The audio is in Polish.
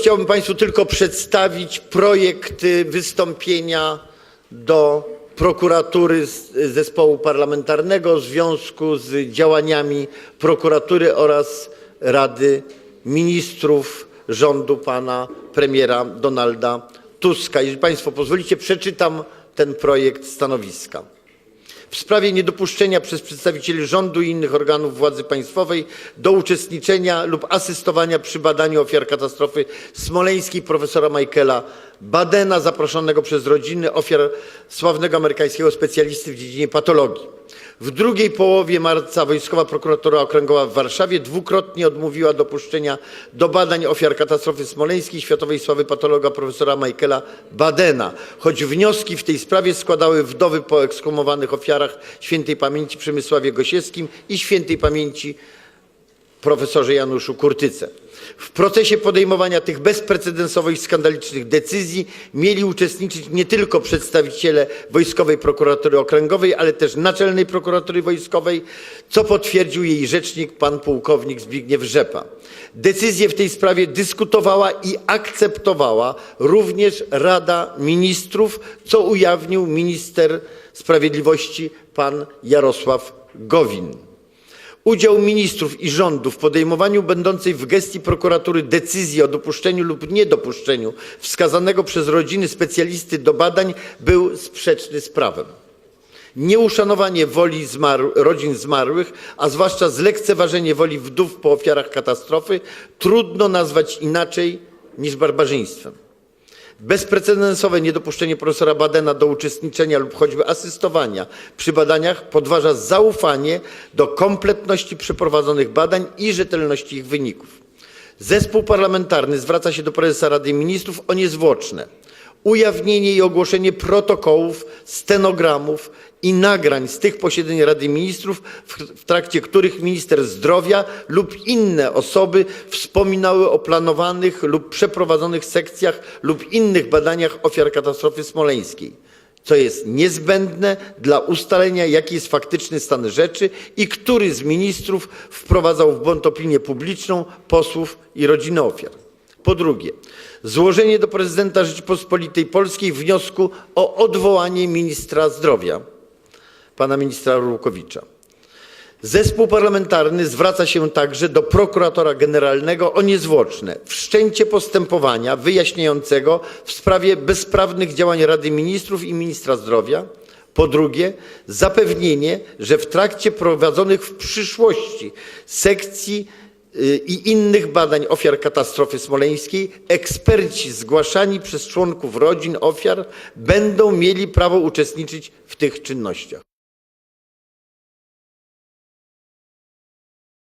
chciałbym Państwu tylko przedstawić projekt wystąpienia do prokuratury zespołu parlamentarnego w związku z działaniami prokuratury oraz Rady Ministrów rządu pana premiera Donalda Tuska. Jeżeli Państwo pozwolicie, przeczytam ten projekt stanowiska w sprawie niedopuszczenia przez przedstawicieli rządu i innych organów władzy państwowej do uczestniczenia lub asystowania przy badaniu ofiar katastrofy smoleńskiej profesora Michaela Badena, zaproszonego przez rodziny ofiar sławnego amerykańskiego specjalisty w dziedzinie patologii. W drugiej połowie marca Wojskowa Prokuratura Okręgowa w Warszawie dwukrotnie odmówiła dopuszczenia do badań ofiar katastrofy smoleńskiej światowej sławy patologa profesora Michaela Badena, choć wnioski w tej sprawie składały wdowy po ekshumowanych ofiarach świętej pamięci Przemysławie Gosiewskim i świętej pamięci profesorze Januszu Kurtyce. W procesie podejmowania tych bezprecedensowych skandalicznych decyzji mieli uczestniczyć nie tylko przedstawiciele Wojskowej Prokuratury Okręgowej, ale też Naczelnej Prokuratury Wojskowej, co potwierdził jej rzecznik pan pułkownik Zbigniew Rzepa. Decyzję w tej sprawie dyskutowała i akceptowała również Rada Ministrów, co ujawnił minister sprawiedliwości pan Jarosław Gowin. Udział ministrów i rządu w podejmowaniu będącej w gestii prokuratury decyzji o dopuszczeniu lub niedopuszczeniu wskazanego przez rodziny specjalisty do badań był sprzeczny z prawem. Nieuszanowanie woli rodzin zmarłych, a zwłaszcza zlekceważenie woli wdów po ofiarach katastrofy trudno nazwać inaczej niż barbarzyństwem. Bezprecedensowe niedopuszczenie profesora Badena do uczestniczenia lub choćby asystowania przy badaniach podważa zaufanie do kompletności przeprowadzonych badań i rzetelności ich wyników. Zespół parlamentarny zwraca się do prezesa Rady Ministrów o niezwłoczne ujawnienie i ogłoszenie protokołów, stenogramów i nagrań z tych posiedzeń Rady Ministrów, w, trakcie których minister zdrowia lub inne osoby wspominały o planowanych lub przeprowadzonych sekcjach lub innych badaniach ofiar katastrofy smoleńskiej, co jest niezbędne dla ustalenia, jaki jest faktyczny stan rzeczy i który z ministrów wprowadzał w błąd opinię publiczną, posłów i rodziny ofiar. Po drugie, złożenie do prezydenta Rzeczypospolitej Polskiej wniosku o odwołanie ministra zdrowia, pana ministra Rurkowicza. Zespół parlamentarny zwraca się także do prokuratora generalnego o niezwłoczne wszczęcie postępowania wyjaśniającego w sprawie bezprawnych działań Rady Ministrów i ministra zdrowia. Po drugie, zapewnienie, że w trakcie prowadzonych w przyszłości sekcji i innych badań ofiar katastrofy smoleńskiej eksperci zgłaszani przez członków rodzin ofiar będą mieli prawo uczestniczyć w tych czynnościach.